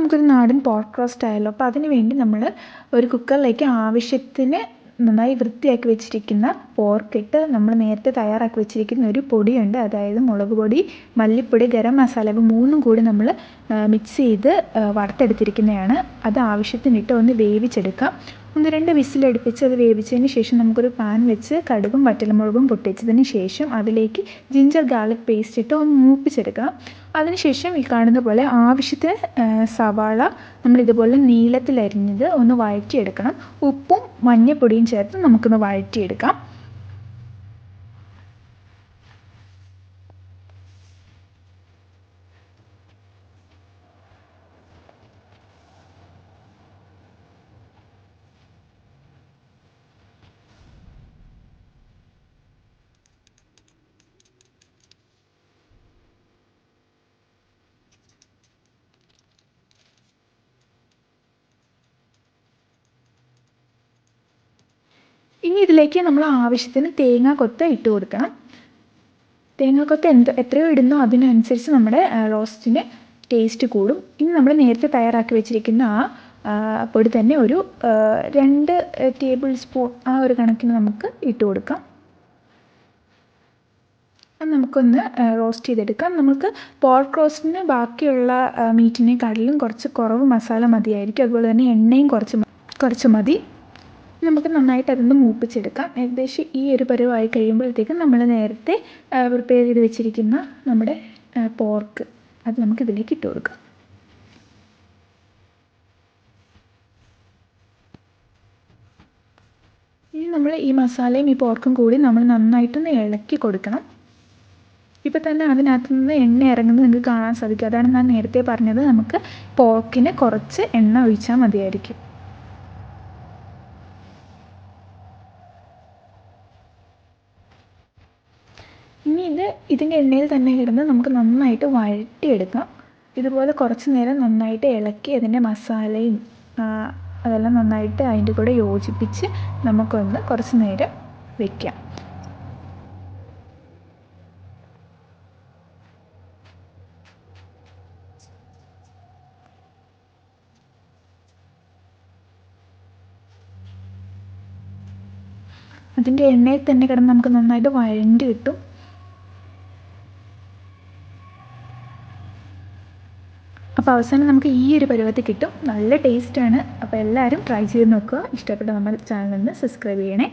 നമുക്കൊരു നാടൻ pork roast ആയല്ലോ അപ്പോൾ അതിന് വേണ്ടി നമ്മൾ ഒരു കുക്കറിലേക്ക് ആവശ്യത്തിന് നന്നായി വൃത്തിയാക്കി വെച്ചിരിക്കുന്ന പോർക്കിട്ട് നമ്മൾ നേരത്തെ തയ്യാറാക്കി വെച്ചിരിക്കുന്ന ഒരു പൊടിയുണ്ട്. അതായത് മുളക് പൊടി മല്ലിപ്പൊടി ഗരം മസാല ഇവ മൂന്നും കൂടി നമ്മൾ മിക്സ് ചെയ്ത് വറുത്തെടുത്തിരിക്കുന്നതാണ്. അത് ആവശ്യത്തിനിട്ട് ഒന്ന് വേവിച്ചെടുക്കാം. ഒന്ന് രണ്ട് വിസിലടുപ്പിച്ച് അത് വേവിച്ചതിന് ശേഷം നമുക്കൊരു പാൻ വെച്ച് കടുകും വറ്റൽമുളകും പൊട്ടിച്ചതിന് ശേഷം അതിലേക്ക് ജിഞ്ചർ ഗാർലിക് പേസ്റ്റ് ഇട്ട് ഒന്ന് മൂപ്പിച്ചെടുക്കാം. അതിനുശേഷം ഈ കാണുന്ന പോലെ ആവശ്യത്തിന് സവാള നമ്മൾ ഇതുപോലെ നീളത്തിലരിഞ്ഞത് ഒന്ന് വഴറ്റിയെടുക്കണം. ഉപ്പും മഞ്ഞൾപ്പൊടിയും ചേർത്ത് നമുക്കൊന്ന് വഴറ്റിയെടുക്കാം. ഇനി ഇതിലേക്ക് നമ്മൾ ആവശ്യത്തിന് തേങ്ങ കൊത്ത് ഇട്ട് കൊടുക്കണം. തേങ്ങ കൊത്ത് എന്ത് എത്രയോ ഇടുന്നോ അതിനനുസരിച്ച് നമ്മുടെ റോസ്റ്റിന് ടേസ്റ്റ് കൂടും. ഇനി നമ്മൾ നേരത്തെ തയ്യാറാക്കി വെച്ചിരിക്കുന്ന ആ പൊടി തന്നെ ഒരു രണ്ട് ടേബിൾ സ്പൂൺ ആ ഒരു കണക്കിന് നമുക്ക് ഇട്ട് കൊടുക്കാം. നമുക്കൊന്ന് റോസ്റ്റ് ചെയ്തെടുക്കാം. നമുക്ക് പോർക്ക് റോസ്റ്റിന് ബാക്കിയുള്ള മീറ്റിനെക്കാട്ടിലും കുറച്ച് കുറവ് മസാല മതിയായിരിക്കും. അതുപോലെ തന്നെ എണ്ണയും കുറച്ച് കുറച്ച് മതി. നമുക്ക് നന്നായിട്ട് അതൊന്ന് മൂപ്പിച്ചെടുക്കാം. ഏകദേശം ഈ ഒരു പരുവമായി കഴിയുമ്പോഴത്തേക്കും നമ്മൾ നേരത്തെ പ്രിപ്പയർ ചെയ്ത് വെച്ചിരിക്കുന്ന നമ്മുടെ പോർക്ക് അത് നമുക്ക് ഇതിലേക്ക് ഇട്ട് കൊടുക്കാം. ഇനി നമ്മൾ ഈ മസാലയും ഈ പോർക്കും കൂടി നമ്മൾ നന്നായിട്ടൊന്ന് ഇളക്കി കൊടുക്കണം. ഇപ്പം തന്നെ അതിനകത്ത് നിന്ന് എണ്ണ ഇറങ്ങുന്നത് നിങ്ങൾക്ക് കാണാൻ സാധിക്കും. അതാണ് ഞാൻ നേരത്തെ പറഞ്ഞത്. നമുക്ക് പോർക്കിന് കുറച്ച് എണ്ണ ഒഴിച്ചാൽ മതിയായിരിക്കും. ഇനി ഇത് ഇതിന്റെ എണ്ണയിൽ തന്നെ കിടന്ന് നമുക്ക് നന്നായിട്ട് വഴറ്റിയെടുക്കാം. ഇതുപോലെ കുറച്ച് നേരം നന്നായിട്ട് ഇളക്കി അതിന്റെ മസാലയും അതെല്ലാം നന്നായിട്ട് അതിന്റെ കൂടെ യോജിപ്പിച്ച് നമുക്കൊന്ന് കുറച്ച് നേരം വയ്ക്കാം അതിന്റെ എണ്ണയിൽ തന്നെ കിടന്ന് നമുക്ക് നന്നായിട്ട് വഴണ്ടി കിട്ടും. അപ്പോൾ അവസാനം നമുക്ക് ഈ ഒരു പരുവത്തിൽ കിട്ടും. നല്ല ടേസ്റ്റാണ് അപ്പോൾ എല്ലാവരും ട്രൈ ചെയ്ത് നോക്കുക. ഇഷ്ടപ്പെട്ടാൽ നമ്മുടെ ചാനൽ ഒന്ന് സബ്സ്ക്രൈബ് ചെയ്യണേ.